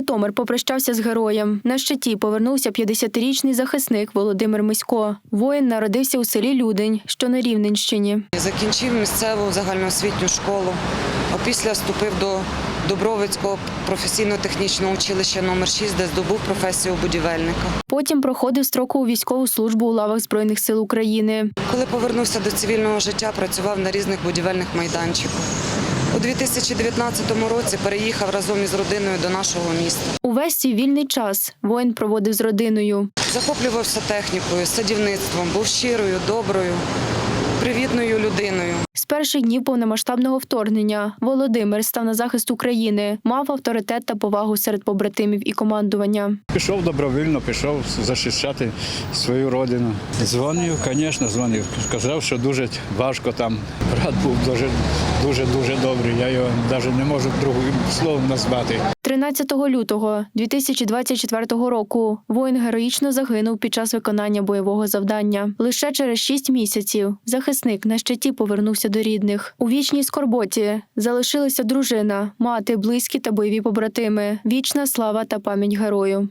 Житомир попрощався з героєм. На щиті повернувся 50-річний захисник Володимир Мисько. Воїн народився у селі Людень, що на Рівненщині. Закінчив місцеву загальноосвітню школу, а після вступив до Добровицького професійно-технічного училища номер 6 де здобув професію будівельника. Потім проходив строкову військову службу у лавах Збройних сил України. Коли повернувся до цивільного життя, працював на різних будівельних майданчиках. У 2019 році переїхав разом із родиною до нашого міста. Увесь свій вільний час воїн проводив з родиною. Захоплювався технікою, садівництвом, був щирою, доброю, привітною людиною. З перших днів повномасштабного вторгнення Володимир став на захист України, мав авторитет та повагу серед побратимів і командування. Пішов добровільно, пішов захищати свою родину. Дзвонив, звісно, дзвонив. Сказав, що дуже важко там. Брат був дуже, дуже, дуже добрий. Я його навіть не можу другим словом назвати. 13 лютого 2024 року воїн героїчно загинув під час виконання бойового завдання. Лише через шість місяців захисник на щиті повернувся до рідних. У вічній скорботі залишилися дружина, мати, близькі та бойові побратими. Вічна слава та пам'ять герою.